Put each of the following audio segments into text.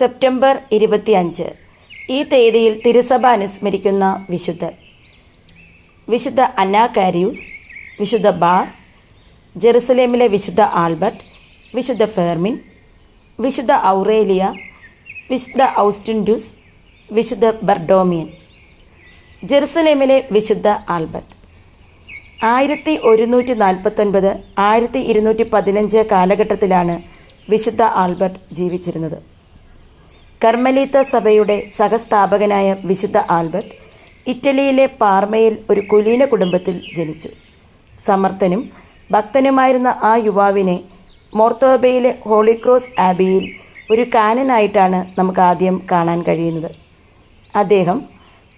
September ഇരുപത്തിയഞ്ച്. ഈ തീയതിയിൽ തിരുസഭ അനുസ്മരിക്കുന്ന വിശുദ്ധർ വിശുദ്ധ അന്നാ കാരിയൂസ് വിശുദ്ധ ബാർ ജെറുസലേമിലെ വിശുദ്ധ ആൽബർട്ട് വിശുദ്ധ ഫെർമിൻ വിശുദ്ധ ഔറേലിയ വിശുദ്ധ ഔസ്റ്റിൻഡ്യൂസ് വിശുദ്ധ ബർഡോമിയൻ. ജെറുസലേമിലെ വിശുദ്ധ ആൽബർട്ട്. ആയിരത്തി ഒരുന്നൂറ്റി നാൽപ്പത്തൊൻപത് ആയിരത്തി ഇരുന്നൂറ്റി പതിനഞ്ച് കാലഘട്ടത്തിലാണ് വിശുദ്ധ ആൽബർട്ട് ജീവിച്ചിരുന്നത്. കർമ്മലീത്ത സഭയുടെ സഹസ്ഥാപകനായ വിശുദ്ധ ആൽബർട്ട് ഇറ്റലിയിലെ പാർമയിൽ ഒരു കുലീന കുടുംബത്തിൽ ജനിച്ചു. സമർത്ഥനും ഭക്തനുമായിരുന്ന ആ യുവാവിനെ മോർത്തോബയിലെ ഹോളിക്രോസ് ആബിയിൽ ഒരു കാനനായിട്ടാണ് നമുക്ക് ആദ്യം കാണാൻ കഴിയുന്നത്. അദ്ദേഹം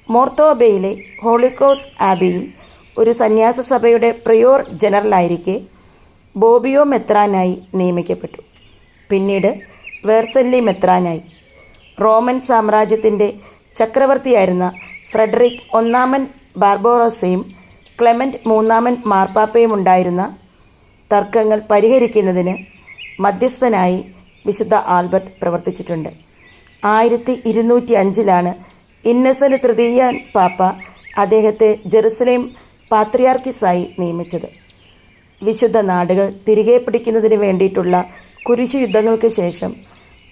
മോർത്തോബയിലെ ഹോളിക്രോസ് ആബിയിൽ ഒരു സന്യാസ സഭയുടെ പ്രിയോർ ജനറലായിരിക്കെ ബോബിയോ മെത്രാനായി നിയമിക്കപ്പെട്ടു. പിന്നീട് വേർസല്ലി മെത്രാനായി. റോമൻ സാമ്രാജ്യത്തിന്റെ ചക്രവർത്തിയായിരുന്ന ഫ്രെഡറിക് ഒന്നാമൻ ബാർബോറോസയും ക്ലെമന്റ് മൂന്നാമൻ മാർപ്പാപ്പയും ഉണ്ടായിരുന്ന തർക്കങ്ങൾ പരിഹരിക്കുന്നതിന് മധ്യസ്ഥനായി വിശുദ്ധ ആൽബർട്ട് പ്രവർത്തിച്ചിട്ടുണ്ട്. ആയിരത്തി ഇരുന്നൂറ്റി അഞ്ചിലാണ് ഇന്നസെന്റ് തൃതീയ പാപ്പ അദ്ദേഹത്തെ ജെറുസലേം പാത്രിയാർക്കിസായി നിയമിച്ചത്. വിശുദ്ധ നാടുകൾ തിരികെ പിടിക്കുന്നതിന് വേണ്ടിയിട്ടുള്ള കുരിശു യുദ്ധങ്ങൾക്ക് ശേഷം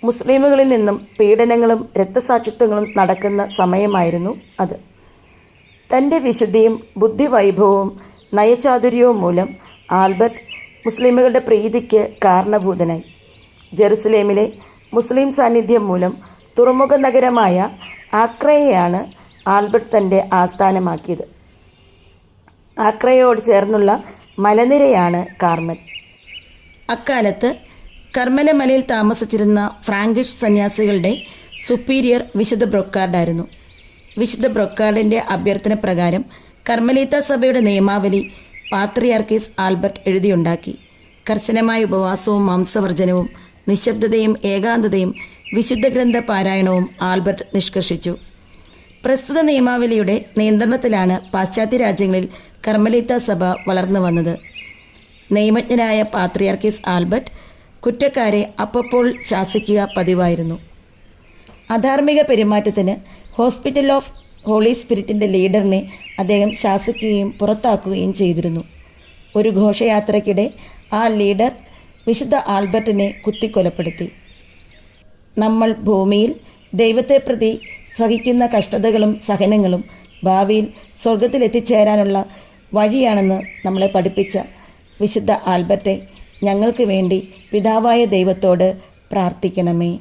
മുസ്ലിമുകളിൽ നിന്നും പീഡനങ്ങളും രക്തസാക്ഷിത്വങ്ങളും നടക്കുന്ന സമയമായിരുന്നു അത്. തന്റെ വിശുദ്ധിയും ബുദ്ധിവൈഭവവും നയചാതുര്യവും മൂലം ആൽബർട്ട് മുസ്ലിമുകളുടെ പ്രീതിക്ക് കാരണഭൂതനായി. ജെറുസലേമിലെ മുസ്ലിം സാന്നിധ്യം മൂലം തുറമുഖ നഗരമായ ആക്രയെയാണ് ആൽബർട്ട് തന്റെ ആസ്ഥാനമാക്കിയത്. ആക്രയോട് ചേർന്നുള്ള മലനിരയാണ് കാർമൽ. അക്കാലത്ത് കർമ്മല മലയിൽ താമസിച്ചിരുന്ന ഫ്രാങ്കിഷ് സന്യാസികളുടെ സുപ്പീരിയർ വിശുദ്ധ ബ്രൊക്കാർഡായിരുന്നു. വിശുദ്ധ ബ്രൊക്കാർഡിന്റെ അഭ്യർത്ഥന പ്രകാരം കർമ്മലീത്ത സഭയുടെ നിയമാവലി പാത്രിയാർക്കീസ് ആൽബർട്ട് എഴുതിയുണ്ടാക്കി. കർശനമായ ഉപവാസവും മാംസവർജനവും നിശബ്ദതയും ഏകാന്തതയും വിശുദ്ധ ഗ്രന്ഥ പാരായണവും ആൽബർട്ട് നിഷ്കർഷിച്ചു. പ്രസ്തുത നിയമാവലിയുടെ നിയന്ത്രണത്തിലാണ് പാശ്ചാത്യ രാജ്യങ്ങളിൽ കർമ്മലീത്ത സഭ വളർന്നു വന്നത്. നിയമജ്ഞനായ പാത്രിയാർക്കിസ് ആൽബർട്ട് കുറ്റക്കാരെ അപ്പപ്പോൾ ശാസിക്കുക പതിവായിരുന്നു. അധാർമിക പെരുമാറ്റത്തിന് ഹോസ്പിറ്റൽ ഓഫ് ഹോളി സ്പിരിറ്റിന്റെ ലീഡറിനെ അദ്ദേഹം ശാസിക്കുകയും പുറത്താക്കുകയും ചെയ്തിരുന്നു. ഒരു ഘോഷയാത്രയ്ക്കിടെ ആ ലീഡർ വിശുദ്ധ ആൽബർട്ടിനെ കുത്തിക്കൊലപ്പെടുത്തി. നമ്മൾ ഭൂമിയിൽ ദൈവത്തെ പ്രതി സഹിക്കുന്ന കഷ്ടതകളും സഹനങ്ങളും ഭാവിയിൽ സ്വർഗത്തിലെത്തിച്ചേരാനുള്ള വഴിയാണെന്ന് നമ്മളെ പഠിപ്പിച്ച വിശുദ്ധ ആൽബർട്ടെ ഞങ്ങൾക്ക് വേണ്ടി പിതാവായ ദൈവത്തോട് പ്രാർത്ഥിക്കണമേ.